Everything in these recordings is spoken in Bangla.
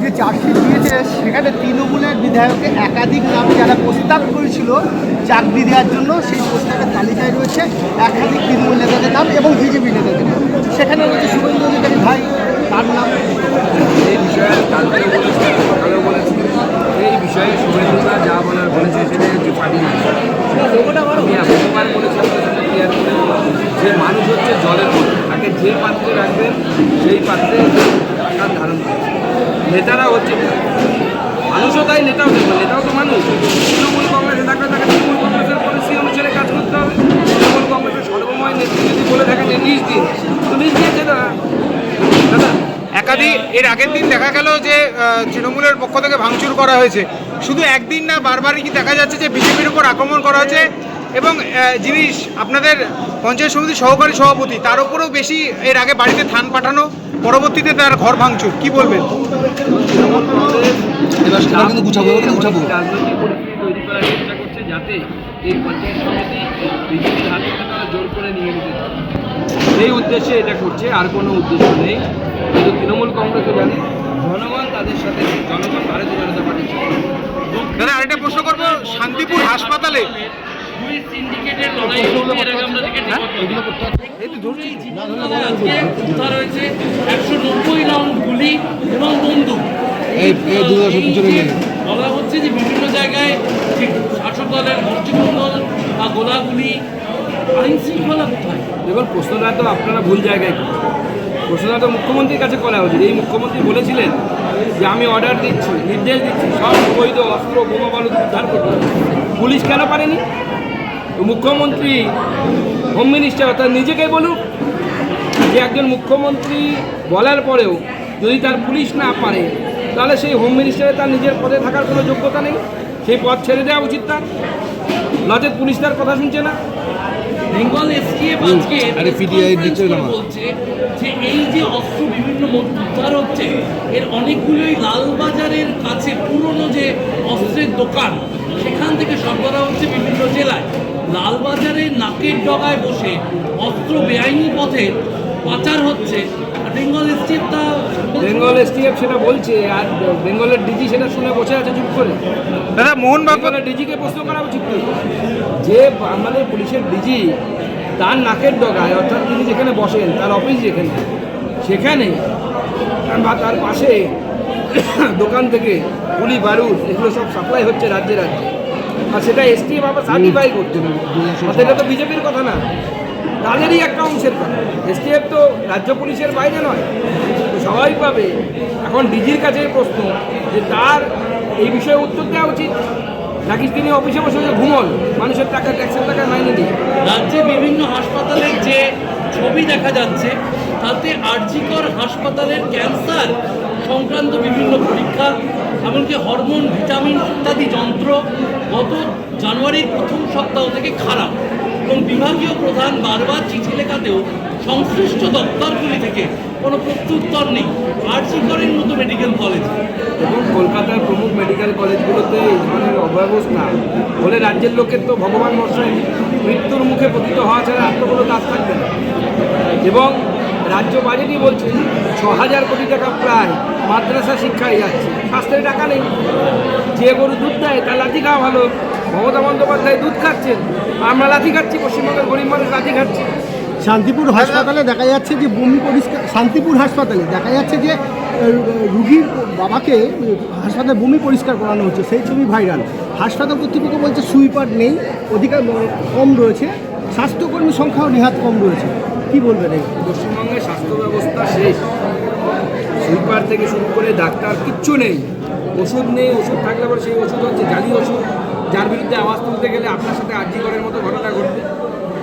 যে চার্জশিট দিয়েছে, সেখানে তৃণমূলের বিধায়ককে একাধিক নাম যারা প্রস্তাব করেছিল চাকরি দেওয়ার জন্য, সেই প্রস্তাবের তালিকায় রয়েছে একাধিক তৃণমূল নেতাদের নাম এবং বিজেপি নেতাদের নাম। সেখানে রয়েছে শুভেন্দু অধিকারী ভাই, তার নাম এই বিষয়ে কালকে বলেছি সকালেও বলেছি এই বিষয়ে শুভেন্দুরা যা বলার বলেছে, সেটা হচ্ছে পার্টি না আমি যে মানুষ হচ্ছে জলের তাকে যে পাত্রে রাখবেন, সেই পাত্রে টাকা ধারণ করবে নেতারা হচ্ছে মানুষও তাই নেতাও দেখবে নেতাও তো মানুষ। তৃণমূল কংগ্রেসে থাকলে তাকে তৃণমূল কংগ্রেসের পলিসি অনুসারে কাজ করতে হবে। তৃণমূল কংগ্রেসের সর্বময় নেত্রী যদি বলে থাকেন যে নিজ দিন, তো নিজ দিয়েছে তারা দাদা, একাধিক এর আগের দিন দেখা গেল যে তৃণমূলের পক্ষ থেকে ভাঙচুর করা হয়েছে। শুধু একদিন না, বারবারই কি দেখা যাচ্ছে যে বিজেপির উপর আক্রমণ করা হয়েছে? এবং যিনি আপনাদের পঞ্চায়েত সমিতির সহকারী সভাপতি তার উপরেও বেশি এর আগে বাড়িতে থান পাঠানো পরবর্তীতে তার ঘর ভাঙচুর কি বলবেন যাতে এই পঞ্চায়েত সমিতি বিজেপির হাত থেকে তারা জোর করে নিয়ে নিতে। সেই উদ্দেশ্যে এটা করছে আর কোনো উদ্দেশ্য নেই কিন্তু তৃণমূল কংগ্রেসও জানে জনগণ তাদের সাথে। জনগণ ভারতীয় জনতা পার্টির। দাদা আরেকটা প্রশ্ন করব শান্তিপুর হাসপাতালে এই বলা হচ্ছে যে বিভিন্ন জায়গায় শাসক দলের গোষ্ঠীমঙ্গল বা গোলাগুলি আইন শৃঙ্খলা কোথায়? দেখুন প্রশ্নটা তো আপনারা ভুল জায়গায় প্রশ্নটা তো মুখ্যমন্ত্রীর কাছে করা উচিত। এই মুখ্যমন্ত্রী বলেছিলেন যে আমি অর্ডার দিচ্ছি নির্দেশ দিচ্ছি সব বৈধ অস্ত্র বোমা বালু উদ্ধার করতে পুলিশ কেন পারেনি? মুখ্যমন্ত্রী হোম মিনিস্টার অর্থাৎ নিজেকেই বলুক যে একজন মুখ্যমন্ত্রী বলার পরেও যদি তার পুলিশ না পারে তাহলে সেই হোম মিনিস্টারে তার নিজের পদে থাকার কোনো যোগ্যতা নেই। সেই পদ ছেড়ে দেওয়া উচিত তার। নচেত পুলিশ তার কথা শুনছে না। বেঙ্গল এসটিএফ আজকে আরে PDI conference নিচে করে বলছে যে এই যে অস্ত্র বিভিন্ন উদ্ধার হচ্ছে এর অনেকগুলোই লালবাজারের কাছে পুরনো যে অস্ত্রের দোকান সেখান থেকে সরবরাহ হচ্ছে বিভিন্ন জেলায়। লালবাজারে ডগায় বসে অস্ত্র বেআইনি পথে পাচার হচ্ছে। বেঙ্গল এসটিএফ তা বেঙ্গল এসটিএফ সেটা বলছে আর বেঙ্গলের ডিজি সেটা শুনে বসে আছে চুপ করে। দাদা মোহনবাগ বেঙ্গলের ডিজিকে প্রশ্ন করা উচিত যে আমাদের পুলিশের ডিজি তার নাকের ডগায় অর্থাৎ তিনি যেখানে বসেন তার অফিস যেখানে সেখানে বা তার পাশে দোকান থেকে গুলি বারুদ এগুলো সব সাপ্লাই হচ্ছে রাজ্যে রাজ্যে। আর সেটা এসটিএফ আবার সার্টিফাই না অর্থাৎ তো বিজেপির কথা না। তাদেরই একটা অংশের কথা। এসটিএফ তো রাজ্য পুলিশের বাইরে নয়। তো স্বাভাবিকভাবে এখন ডিজির কাছে প্রশ্ন যে তার এই বিষয়ে উত্তর দেওয়া উচিত? নাকি তিনি অফিসে বসে ঘুমন? মানুষের টাকা ট্যাক্সের টাকা মাইনে দিয়ে রাজ্যে বিভিন্ন হাসপাতালের যে ছবি দেখা যাচ্ছে তাতে আরজিকর হাসপাতালের ক্যান্সার সংক্রান্ত বিভিন্ন পরীক্ষা, এমনকি হরমোন, ভিটামিন ইত্যাদি যন্ত্র গত জানুয়ারির প্রথম সপ্তাহ থেকে খারাপ। এবং বিভাগীয় প্রধান বারবার চিঠি লেখাতেও সংশ্লিষ্ট দপ্তরগুলি থেকে কোনো প্রত্যুত্তর নেই। আরজিকরের মতো মেডিকেল কলেজ? এবং কলকাতার প্রমুখ মেডিকেল কলেজগুলোতে এই ধরনের অব্যবস্থা হলে রাজ্যের লোকের তো ভগবান মশাই মৃত্যুর মুখে পতিত হওয়া ছাড়া আর তো কোনো কাজ থাকবে না। এবং রাজ্য বাজেটই বলছে হাজার কোটি টাকা প্রায় মাদ্রাসা শিক্ষায় যাচ্ছে। স্বাস্থ্যের টাকা নেই। যে গরু দুধ দেয় তার লাঠি খাওয়া ভালো। মমতা বন্দ্যোপাধ্যায় দুধ খাচ্ছেন আমরা লাঠি খাচ্ছি পশ্চিমবঙ্গের গরিব মানুষ লাঠি খাচ্ছে। শান্তিপুর হাসপাতালে দেখা যাচ্ছে যে বমি পরিষ্কার শান্তিপুর হাসপাতালে দেখা যাচ্ছে যে রুগীর বাবাকে হাসপাতালে বমি পরিষ্কার করানো হচ্ছে সেই ছবি ভাইরাল। হাসপাতাল কর্তৃপক্ষ বলছে সুইপার নেই অধিকার কম রয়েছে। স্বাস্থ্যকর্মী সংখ্যাও নিহাত কম রয়েছে। কি বলবেন এই? পশ্চিমবঙ্গের স্বাস্থ্য ব্যবস্থা শেষ। সুইপার থেকে শুরু করে ডাক্তার কিচ্ছু নেই। ওষুধ নেই, ওষুধ থাকলে পরে সেই ওষুধ হচ্ছে জালি ওষুধ। যার বিরুদ্ধে আওয়াজ তুলতে গেলে আপনার সাথে আর্জি করের মতো ঘটনা ঘটবে।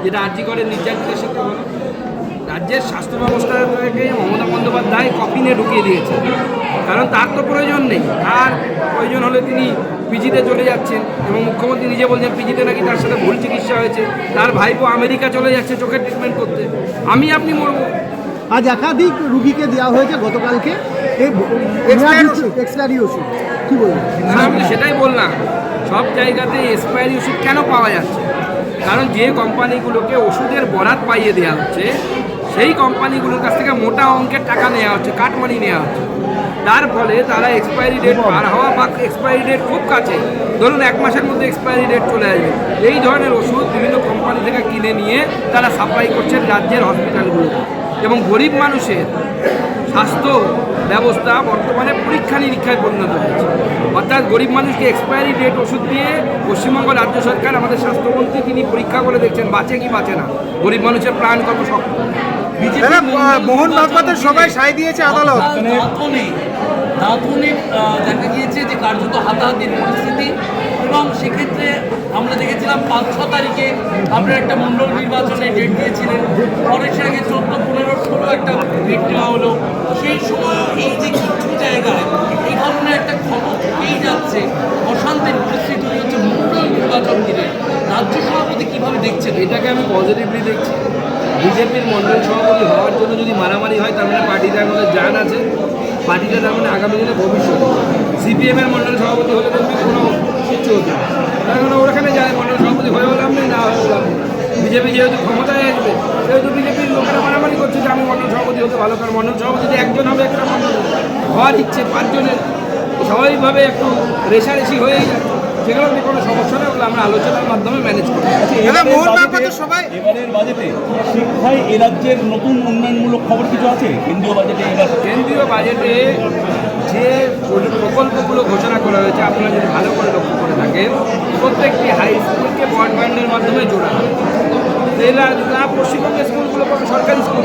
যেটা আর্জি করের নির্যাতিতের সাথে হলো রাজ্যের স্বাস্থ্য ব্যবস্থাকে মমতা বন্দ্যোপাধ্যায় কপিনে ঢুকিয়ে দিয়েছে। কারণ তার তো প্রয়োজন নেই। তার প্রয়োজন হলে তিনি পিজিতে চলে যাচ্ছেন এবং মুখ্যমন্ত্রী নিজে বলছেন, পিজিতে নাকি তার সাথে ভুল চিকিৎসা হয়েছে। তার ভাইপো আমেরিকা চলে যাচ্ছে চোখের ট্রিটমেন্ট করতে। আমি আপনি মরবো। আজ একাধিক রুগীকে দেওয়া হয়েছে গতকালকে। এক্সপায়ারি ওষুধ। কি বলবেন আমি সেটাই বললাম। সব জায়গাতে এক্সপায়ারি ওষুধ কেন পাওয়া যাচ্ছে? কারণ যে কোম্পানিগুলোকে ওষুধের বরাত পাইয়ে দেওয়া হচ্ছে সেই কোম্পানিগুলোর কাছ থেকে মোটা অঙ্কের টাকা নেওয়া হচ্ছে কাটমানি নেওয়া হচ্ছে। তার ফলে তারা এক্সপায়ারি ডেট পার হওয়া বা এক্সপায়ারি ডেট খুব কাছে। ধরুন এক মাসের মধ্যে এক্সপায়ারি ডেট চলে আসবে। এই ধরনের ওষুধ বিভিন্ন কোম্পানি থেকে কিনে নিয়ে তারা সাপ্লাই করছেন রাজ্যের হসপিটালগুলোতে এবং গরিব মানুষের স্বাস্থ্য ব্যবস্থা বর্তমানে পরীক্ষা নিরীক্ষায় পরিণত হয়েছে। অর্থাৎ গরিব মানুষকে এক্সপায়ারি ডেট ওষুধ দিয়ে পশ্চিমবঙ্গ রাজ্য সরকার আমাদের স্বাস্থ্যমন্ত্রী তিনি পরীক্ষা করে দেখছেন বাঁচে কি বাঁচে না। গরিব মানুষের প্রাণ কত শক্ত। মোহন ভাগবতের সবাই সাই দিয়েছে আদালত। দাঁতনে দেখা গিয়েছে যে কার্যত হাতাহাতির পরিস্থিতি এবং সেক্ষেত্রে আমরা দেখেছিলাম পাঁচ ছ তারিখে আপনার একটা মণ্ডল নির্বাচনে ডেট দিয়েছিলেন। পরে সেটাকে চোদ্দ, পনেরো, ষোলো একটা ডেট নেওয়া হলো। সেই সময় এই যে কিছু জায়গায় এই ধরনের একটা খবর থেকেই যাচ্ছে, অশান্তির পরিস্থিতি হচ্ছে মণ্ডল নির্বাচন ঘিরে রাজ্য সভাপতি কীভাবে দেখছেন? এটাকে আমি পজিটিভলি দেখছি। বিজেপির মন্ডল সভাপতি হওয়ার জন্য যদি মারামারি হয়, তার মানে পার্টিটার মধ্যে জান আছে। পার্টিটা তার মানে আগামী দিনে ভবিষ্যৎ। সিপিএমের মন্ডল সভাপতি হলে কোনো কিচ্ছু হতো না। তার কারণ ওখানে যায় মন্ডল সভাপতি হয়ে হলাম না হয়ে হলাম বিজেপি যেহেতু ক্ষমতায় আসবে সেহেতু বিজেপির লোকেরা মারামারি করছে যে আমি মন্ডল সভাপতি হতে ভালো কারণ মন্ডল সভাপতি একজন হবে একটা মন্ডল হওয়ার ইচ্ছে পাঁচজনের। স্বাভাবিকভাবে একটু রেশারেশি হয়েই যায়। সেগুলো নিয়ে কোনো সমস্যা নেই ওগুলো আমরা আলোচনার মাধ্যমে ম্যানেজ করি ভাগবতের সবাই এবারের বাজেটে শিক্ষায় এ রাজ্যের নতুন উন্নয়নমূলক খবর কিছু আছে? কেন্দ্রীয় বাজেটে এবার কেন্দ্রীয় বাজেটে যে প্রকল্পগুলো ঘোষণা করা হয়েছে আপনারা যদি ভালো করে লক্ষ্য করে থাকেন প্রত্যেকটি হাই স্কুলকে ব্রডব্যান্ডের মাধ্যমে জোড়া হবে এরা না পশ্চিমবঙ্গের স্কুলগুলো কোনো সরকারি স্কুল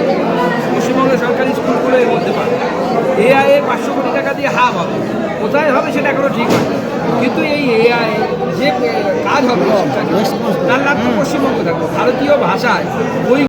পশ্চিমবঙ্গের সরকারি স্কুলগুলো এর মধ্যে পাবে। এআই এ পাঁচশো কোটি টাকা দিয়ে হাব হবে। কোথায় হবে সেটা এখনও ঠিক আছে কিন্তু এই এআই যে কাজ হবে তার লাভ পশ্চিমবঙ্গ থাকবে। ভারতীয় ভাষায় ওই